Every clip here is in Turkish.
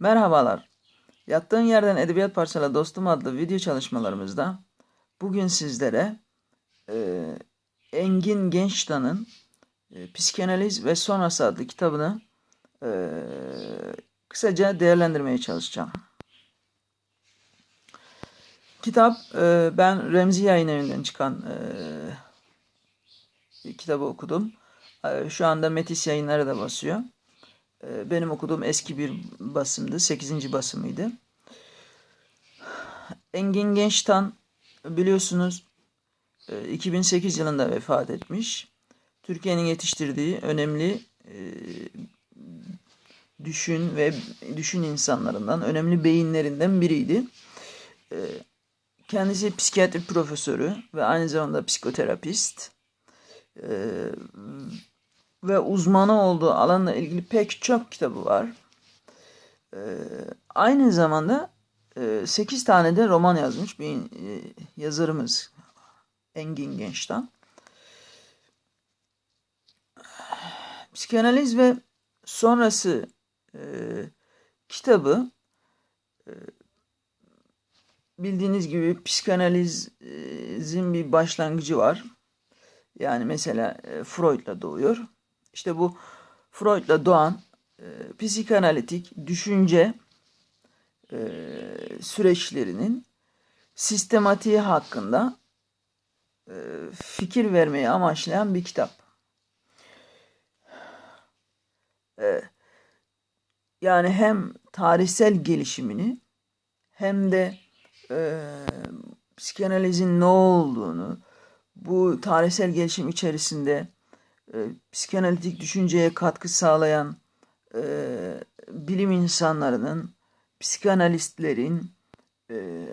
Merhabalar. Yattığın yerden edebiyat parçala dostum adlı video çalışmalarımızda bugün sizlere e, Engin Gençtan'ın e, Psikanaliz ve Sonrası adlı kitabını e, kısaca değerlendirmeye çalışacağım. Kitap e, ben Remzi Yayın Evi'nden çıkan e, kitabı okudum. E, şu anda Metis yayınları da basıyor. E, benim okuduğum eski bir basımdı. 8. basımıydı. Engin Gençtan biliyorsunuz e, 2008 yılında vefat etmiş. Türkiye'nin yetiştirdiği önemli e, düşün ve düşün insanlarından, önemli beyinlerinden biriydi. E, kendisi psikiyatri profesörü ve aynı zamanda psikoterapist. Ve uzmanı olduğu alanla ilgili pek çok kitabı var. Ee, aynı zamanda e, 8 tane de roman yazmış bir e, yazarımız Engin Genç'ten. Psikanaliz ve sonrası e, kitabı e, bildiğiniz gibi psikanalizin bir başlangıcı var. Yani mesela e, Freud'la doğuyor. İşte bu Freud'la doğan e, psikanalitik düşünce e, süreçlerinin sistematiği hakkında e, fikir vermeyi amaçlayan bir kitap. E, yani hem tarihsel gelişimini hem de e, psikanalizin ne olduğunu, bu tarihsel gelişim içerisinde e, psikanalitik düşünceye katkı sağlayan e, bilim insanlarının, psikanalistlerin e,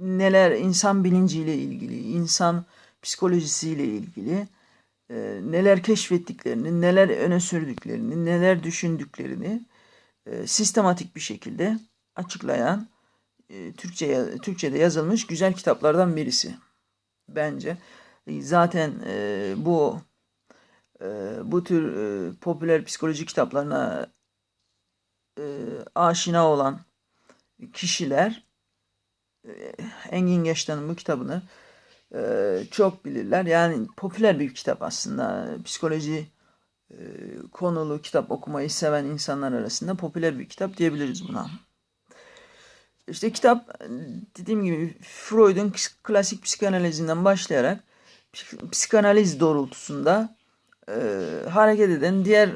neler insan bilinciyle ilgili, insan psikolojisiyle ilgili e, neler keşfettiklerini, neler öne sürdüklerini, neler düşündüklerini e, sistematik bir şekilde açıklayan e, Türkçe Türkçe'de yazılmış güzel kitaplardan birisi bence. Zaten e, bu e, bu tür e, popüler psikoloji kitaplarına e, aşina olan kişiler e, Engin Geçtan'ın bu kitabını e, çok bilirler. Yani popüler bir kitap aslında. Psikoloji e, konulu kitap okumayı seven insanlar arasında popüler bir kitap diyebiliriz buna. İşte kitap dediğim gibi Freud'un klasik psikanalizinden başlayarak psikanaliz doğrultusunda e, hareket eden diğer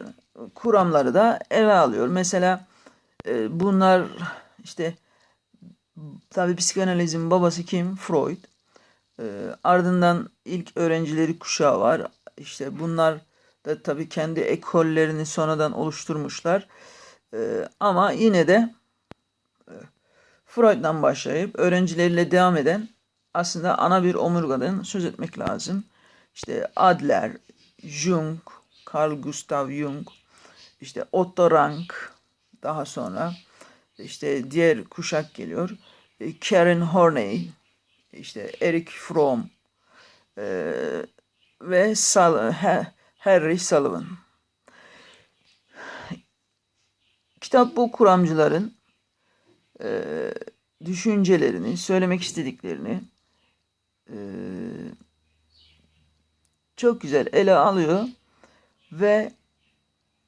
kuramları da ele alıyor. Mesela e, bunlar işte tabi psikanalizin babası kim? Freud. E, ardından ilk öğrencileri kuşağı var. İşte bunlar da tabi kendi ekollerini sonradan oluşturmuşlar. E, ama yine de e, Freud'dan başlayıp öğrencileriyle devam eden aslında ana bir omurgadan söz etmek lazım. İşte Adler, Jung, Carl Gustav Jung, işte Otto Rank, daha sonra işte diğer kuşak geliyor. E, Karen Horney, işte Eric Fromm e, ve Sal Harry Sullivan. Kitap bu kuramcıların e, düşüncelerini, söylemek istediklerini e, çok güzel ele alıyor ve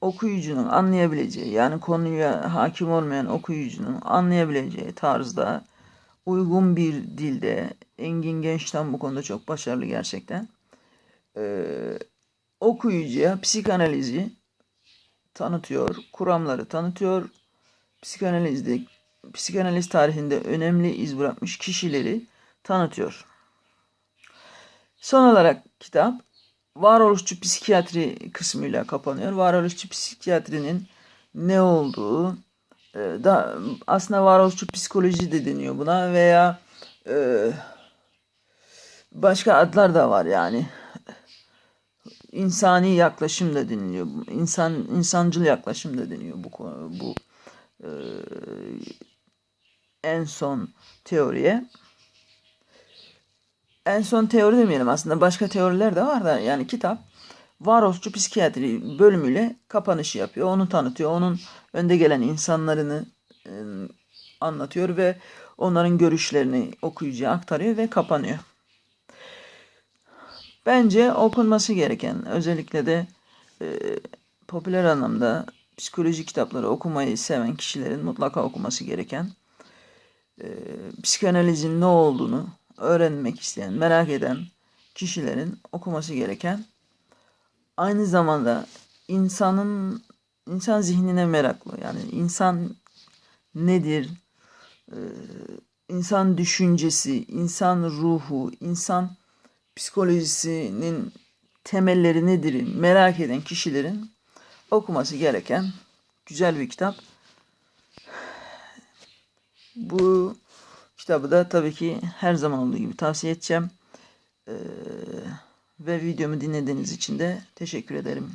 okuyucunun anlayabileceği yani konuya hakim olmayan okuyucunun anlayabileceği tarzda uygun bir dilde Engin Genç'ten bu konuda çok başarılı gerçekten. Ee, okuyucuya psikanalizi tanıtıyor, kuramları tanıtıyor. Psikanalizde psikanaliz tarihinde önemli iz bırakmış kişileri tanıtıyor. Son olarak kitap varoluşçu psikiyatri kısmıyla kapanıyor. Varoluşçu psikiyatrinin ne olduğu e, da aslında varoluşçu psikoloji de deniyor buna veya e, başka adlar da var yani. insani yaklaşım da deniliyor. İnsan insancıl yaklaşım da deniyor bu bu e, en son teoriye. En son teori demeyelim aslında başka teoriler de var da yani kitap varoluşçu psikiyatri bölümüyle kapanışı yapıyor. Onu tanıtıyor. Onun önde gelen insanlarını e, anlatıyor ve onların görüşlerini okuyucuya aktarıyor ve kapanıyor. Bence okunması gereken özellikle de e, popüler anlamda psikoloji kitapları okumayı seven kişilerin mutlaka okuması gereken e, psikanalizin ne olduğunu öğrenmek isteyen, merak eden kişilerin okuması gereken aynı zamanda insanın insan zihnine meraklı. Yani insan nedir? Ee, insan düşüncesi, insan ruhu, insan psikolojisinin temelleri nedir? Merak eden kişilerin okuması gereken güzel bir kitap. Bu kitabı da tabii ki her zaman olduğu gibi tavsiye edeceğim. Ee, ve videomu dinlediğiniz için de teşekkür ederim.